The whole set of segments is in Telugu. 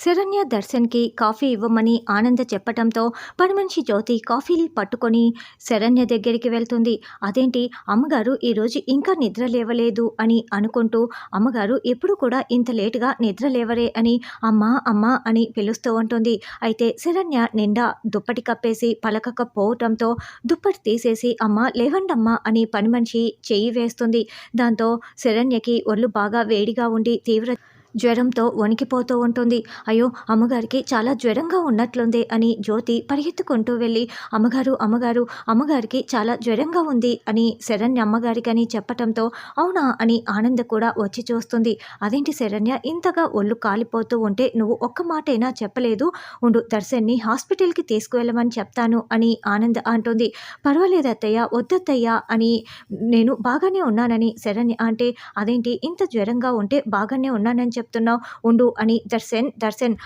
శరణ్య దర్శన్కి కాఫీ ఇవ్వమని ఆనంద చెప్పటంతో పనిమనిషి జ్యోతి కాఫీలు పట్టుకొని శరణ్య దగ్గరికి వెళ్తుంది. అదేంటి? అమ్మగారు ఈరోజు ఇంకా నిద్ర లేవలేదు అని అనుకుంటూ అమ్మగారు ఎప్పుడు కూడా ఇంత లేటుగా నిద్ర లేవరే అని అమ్మ అమ్మ అని పిలుస్తూ ఉంటుంది. అయితే శరణ్య నిండా దుప్పటి కప్పేసి పలకకపోవటంతో దుప్పటి తీసేసి అమ్మ లేవండమ్మా అని పని మనిషి చెయ్యి వేస్తుంది. దాంతో శరణ్యకి ఒళ్ళు బాగా వేడిగా ఉండి తీవ్ర జ్వరంతో వణికిపోతూ ఉంటుంది. అయ్యో అమ్మగారికి చాలా జ్వరంగా ఉన్నట్లుంది అని జ్యోతి పరిగెత్తుకుంటూ వెళ్ళి అమ్మగారు అమ్మగారు అమ్మగారికి చాలా జ్వరంగా ఉంది అని శరణ్య అమ్మగారికి అని చెప్పటంతో అవునా? అని ఆనంద కూడా వచ్చి చూస్తుంది. అదేంటి శరణ్య ఇంతగా ఒళ్ళు కాలిపోతూ ఉంటే నువ్వు ఒక్క మాటైనా చెప్పలేదు? ఉండు దర్శన్ని హాస్పిటల్కి తీసుకువెళ్ళమని చెప్తాను అని ఆనంద అంటుంది. పర్వాలేదు అత్తయ్య వద్దత్తయ్య అని నేను బాగానే ఉన్నానని శరణ్య అంటే అదేంటి ఇంత జ్వరంగా ఉంటే బాగానే ఉన్నానని చెప్తున్నావు? ఉండు అని దర్శన్ దర్శన్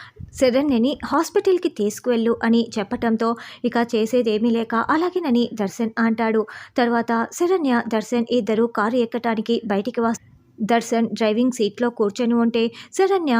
శరణ్యని హాస్పిటల్కి తీసుకువెళ్ళు అని చెప్పటంతో ఇక చేసేదేమీ లేక అలాగేనని దర్శన్ అంటాడు. తర్వాత శరణ్య దర్శన్ ఇద్దరు కారు ఎక్కటానికి బయటికి వస్తారు దర్శన్ డ్రైవింగ్ సీట్లో కూర్చొని ఉంటే శరణ్య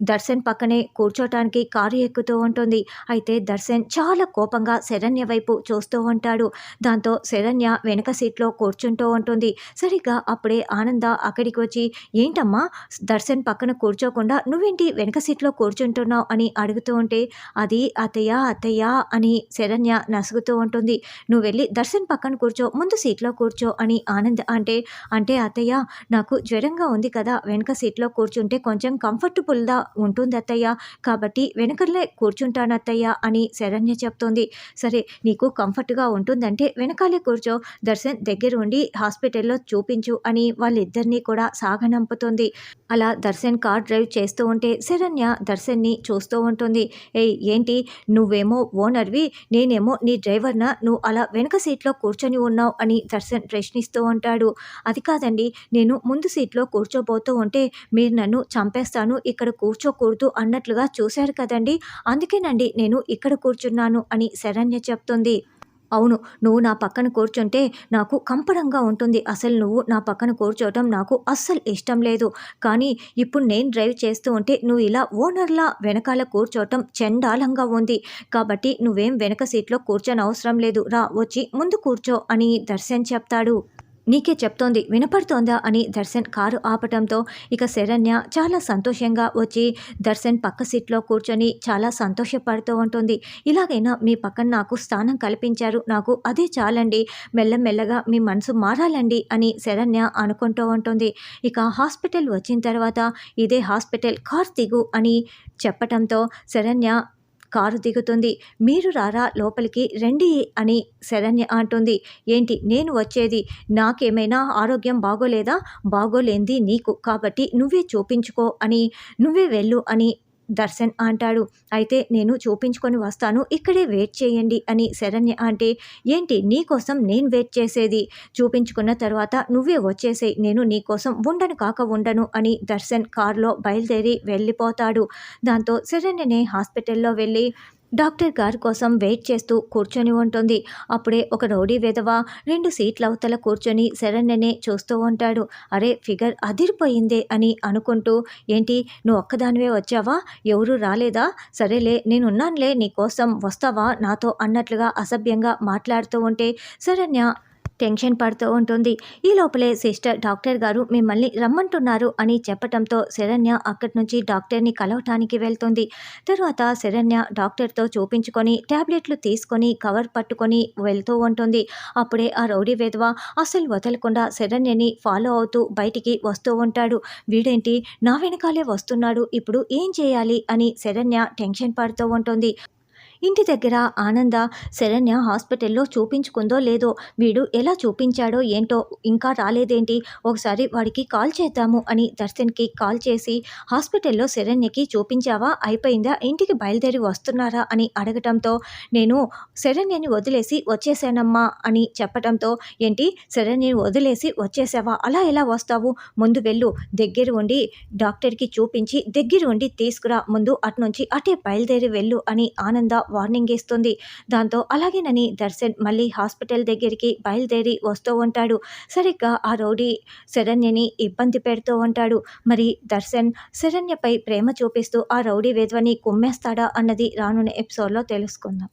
దర్శన్ పక్కనే కూర్చోటానికి కారు ఎక్కుతూ ఉంటుంది. అయితే దర్శన్ చాలా కోపంగా శరణ్య వైపు చూస్తూ ఉంటాడు. దాంతో శరణ్య వెనక సీట్లో కూర్చుంటూ ఉంటుంది. సరిగ్గా అప్పుడే ఆనంద అక్కడికి వచ్చి ఏంటమ్మా దర్శన్ పక్కన కూర్చోకుండా నువ్వేంటి వెనక సీట్లో కూర్చుంటున్నావు? అని అడుగుతూ ఉంటే అది అత్తయ్య అత్తయ్య అని శరణ్య నసుగుతూ ఉంటుంది. నువ్వు వెళ్ళి దర్శన్ పక్కన కూర్చో ముందు సీట్లో కూర్చో అని ఆనంద్ అంటే అంటే అత్తయ్య నాకు జ్వరంగా ఉంది కదా వెనక సీట్లో కూర్చుంటే కొంచెం కంఫర్టబుల్గా ఉంటుంది అత్తయ్య కాబట్టి వెనకలే కూర్చుంటాను అత్తయ్య అని శరణ్య చెప్తోంది. సరే నీకు కంఫర్ట్గా ఉంటుందంటే వెనకాలే కూర్చో. దర్శన్ దగ్గర ఉండి హాస్పిటల్లో చూపించు అని వాళ్ళిద్దరినీ కూడా సాగనంపుతుంది. అలా దర్శన్ కార్ డ్రైవ్ చేస్తూ ఉంటే శరణ్య దర్శన్ని చూస్తూ ఉంటుంది. ఏయ్ ఏంటి? నువ్వేమో ఓనర్వి నేనేమో నీ డ్రైవర్న? నువ్వు అలా వెనక సీట్లో కూర్చొని ఉన్నావు అని దర్శన్ ప్రశ్నిస్తూ ఉంటాడు. అది కాదండి నేను ముందు సీట్లో కూర్చోబోతూ ఉంటే మీరు నన్ను చంపేస్తాను ఇక్కడ కూర్చోకూడదు అన్నట్లుగా చూశారు కదండి. అందుకేనండి నేను ఇక్కడ కూర్చున్నాను అని శరణ్య చెప్తుంది. అవును నువ్వు నా పక్కన కూర్చుంటే నాకు కంపడంగా ఉంటుంది. అసలు నువ్వు నా పక్కన కూర్చోవటం నాకు అస్సలు ఇష్టం లేదు. కానీ ఇప్పుడు నేను డ్రైవ్ చేస్తూ ఉంటే నువ్వు ఇలా ఓనర్లా వెనకాల కూర్చోవటం చండాలంగా ఉంది. కాబట్టి నువ్వేం వెనక సీట్లో కూర్చొని అవసరం లేదు. రా వచ్చి ముందు కూర్చో అని దర్శన్ చెప్తాడు. నీకే చెప్తోంది వినపడుతోందా అని దర్శన్ కారు ఆపటంతో ఇక శరణ్య చాలా సంతోషంగా వచ్చి దర్శన్ పక్క సీట్లో కూర్చొని చాలా సంతోషపడుతూ ఉంటుంది. ఇలాగైనా మీ పక్కన నాకు స్థానం కల్పించారు నాకు అదే చాలండి మెల్లమెల్లగా మీ మనసు మారాలండి అని శరణ్య అనుకుంటూ ఉంటుంది. ఇక హాస్పిటల్ వచ్చిన తర్వాత ఇదే హాస్పిటల్ కార్ దిగు అని చెప్పటంతో శరణ్య కారు దిగుతుంది. మీరు రారా లోపలికి రండి అని శరణ్య అంటుంది. ఏంటి? నేను వచ్చేది నాకేమైనా ఆరోగ్యం బాగోలేదా? బాగోలేంది నీకు. కాబట్టి నువ్వే చూపించుకో అని నువ్వే వెళ్ళు అని దర్శన్ అంటాడు. అయితే నేను చూపించుకొని వస్తాను. ఇక్కడే వెయిట్ చేయండి అని శరణ్య అంటే ఏంటి? నీకోసం నేను వెయిట్ చేసేది? చూపించుకున్న తర్వాత నువ్వే వచ్చేసేయి. నేను నీకోసం ఉండను కాక ఉండను అని దర్శన్ కారులో బయలుదేరి వెళ్ళిపోతాడు. దాంతో శరణ్యనే హాస్పిటల్లో వెళ్ళి డాక్టర్ గారి కోసం వెయిట్ చేస్తూ కూర్చొని ఉంటుంది. అప్పుడే ఒక రౌడీ విధవ రెండు సీట్ల అవతల కూర్చొని శరణ్యనే చూస్తూ ఉంటాడు. అరే ఫిగర్ అదిరిపోయిందే అని అనుకుంటూ ఏంటి నువ్వు ఒక్కదానివే వచ్చావా? ఎవరు రాలేదా? సరేలే నేనున్నానులే నీకోసం వస్తావా? నాతో అన్నట్లుగా అసభ్యంగా మాట్లాడుతూ ఉంటే శరణ్య టెన్షన్ పడుతూ ఉంటుంది. ఈ లోపలే సిస్టర్ డాక్టర్ గారు మిమ్మల్ని రమ్మంటున్నారు అని చెప్పటంతో శరణ్య అక్కడి నుంచి డాక్టర్ని కలవటానికి వెళ్తుంది. తర్వాత శరణ్య డాక్టర్తో చూపించుకొని ట్యాబ్లెట్లు తీసుకొని కవర్ పట్టుకొని వెళ్తూ ఉంటుంది. అప్పుడే ఆ రౌడీ వేధవ అసలు వదలకుండా శరణ్యని ఫాలో అవుతూ బయటికి వస్తూ ఉంటాడు. వీడేంటి? నా వెనకాలే వస్తున్నాడు. ఇప్పుడు ఏం చేయాలి? అని శరణ్య టెన్షన్ పడుతూ ఉంటుంది. ఇంటి దగ్గర ఆనంద శరణ్య హాస్పిటల్లో చూపించుకుందో లేదో వీడు ఎలా చూపించాడో ఏంటో ఇంకా రాలేదేంటి? ఒకసారి వాడికి కాల్ చేద్దాము అని దర్శన్కి కాల్ చేసి హాస్పిటల్లో శరణ్యకి చూపించావా? అయిపోయిందా? ఇంటికి బయలుదేరి వస్తున్నారా? అని అడగటంతో నేను శరణ్యని వదిలేసి వచ్చేసానమ్మా అని చెప్పటంతో ఏంటి? శరణ్యని వదిలేసి వచ్చేసావా? అలా ఎలా వస్తావు? ముందు వెళ్ళు దగ్గర ఉండి డాక్టర్కి చూపించి దగ్గర ఉండి తీసుకురా ముందు అటు నుంచి అటే బయలుదేరి వెళ్ళు అని ఆనంద వార్నింగ్ ఇస్తుంది. దాంతో అలాగేనని దర్శన్ మళ్ళీ హాస్పిటల్ దగ్గరికి బయలుదేరి వస్తూ ఉంటాడు. సరిగ్గా ఆ రౌడీ శరణ్యని ఇబ్బంది పెడుతూ ఉంటాడు. మరి దర్శన్ శరణ్యపై ప్రేమ చూపిస్తూ ఆ రౌడీ విధవని కుమ్మేస్తాడా అన్నది రానున్న ఎపిసోడ్లో తెలుసుకుందాం.